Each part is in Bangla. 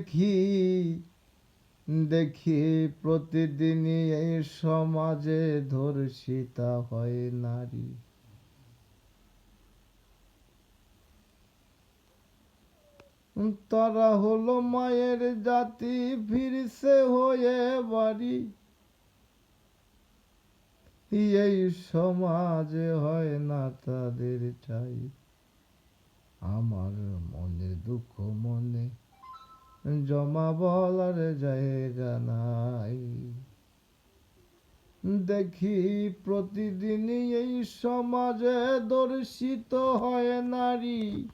দেখি দেখি প্রতিদিনই এই সমাজে ধর্ষিতা হয় নারী। তারা হলো মায়ের জাতি, ফিরছে হয়ে বাড়ি। এই সমাজে হয় না তাদের চাই। আমার মনে দুঃখ মনে জমা বলার জায়গা নাই। দেখি প্রতিদিনই এই সমাজে দর্শিত হয় নারী।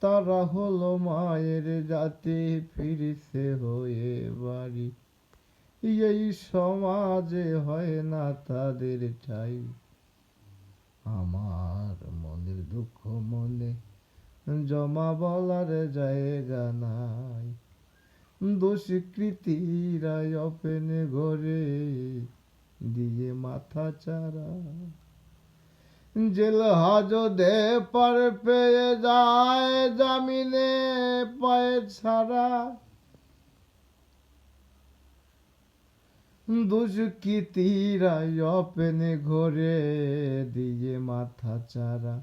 তারা হলো মায়ের জাতি, ফিরছে হয়ে বাড়ি। এই সমাজে হয় না তাদের চাই। আমার জমা বলার জায়গা নাই। দুষ্কৃতীরা অপেনে ঘরে দিয়ে মাথা চারা জেল হাজদে পার পেয়ে যায়, জামিনে পায়ে ছাড়া। দুষ্কৃতীরা অপেনে ঘরে দিয়ে মাথা চারা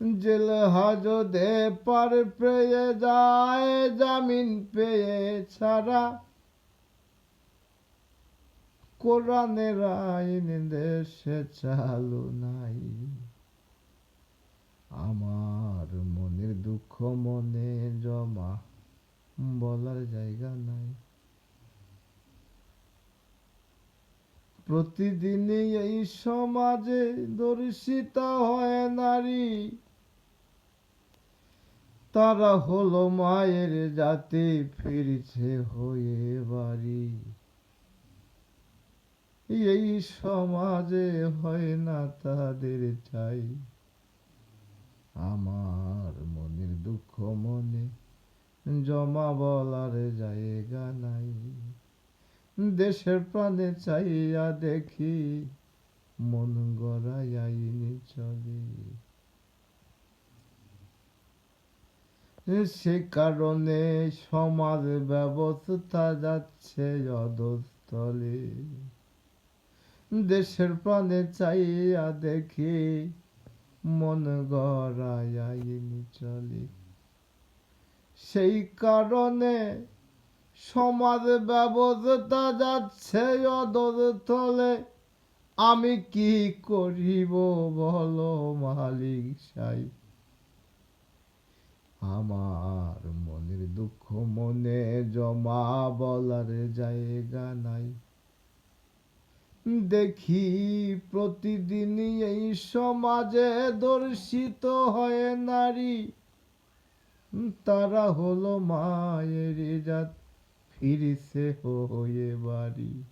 জেল হাজদে পার পেয়ে যায়, জামিন পেয়ে ছাড়া। কোরআনের আইন দেশে চালু নাই। আমার মনের দুঃখ মনে জমা, বলার জায়গা নাই। প্রতিদিনই এই সমাজে দর্শিতা হয় নারী। তারা হলো মায়ের জাতি, ফিরছে হয়ে বাড়ি। এই সমাজে হয় না তাদের চাই। আমার মনের দুঃখ মনে জমা বলার জায়গা নাই। দেশের প্রাণে চাইয়া দেখি, মন গড়াই চলে। সে কারণে সমাজ ব্যবস্থা যাচ্ছে অধস্তলে দেশের প্রাণে চাইয়া দেখি মন গড়াই আইনি চলে। সেই কারণে সমাজ ব্যবস্থা যাচ্ছে অধস্তলে আমি কি করিব বলো মালিক সাহেব? আমার মনের দুঃখ মনে জমা বলার জায়গা নাই। দেখি প্রতিদিনই এই সমাজে দর্শিত হয় নারী। তারা হলো মায়ের জাত, ফিরছে হয়ে বাড়ি।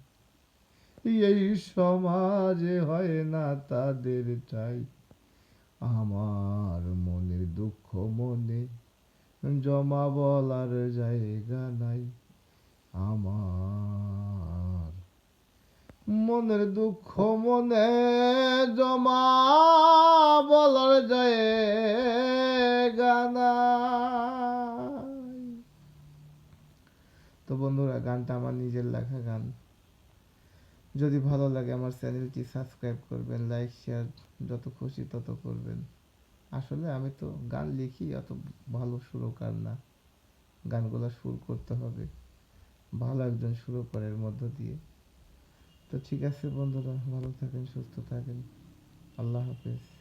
এই সমাজে হয় না তাদের চাই। আমার মনের দুঃখ মনে জমা বলার জায়গা নাই। আমার মনের দুঃখ মনে জমা বলার জায়গা নাই। তো বন্ধুরা, গানটা আমার নিজের লেখা গান। যদি ভালো লাগে আমার চ্যানেলটি সাবস্ক্রাইব করবেন, লাইক, শেয়ার, যত খুশি তত করবেন। আসলে আমি তো গান লিখি, অত ভালো সুরকার না। গানগুলো সুর করতে হবে। ভালো একজন সুরকারের মধ্য দিয়ে। তো ঠিক আছে বন্ধুরা, ভালো থাকেন, সুস্থ থাকেন। আল্লাহ হাফেজ।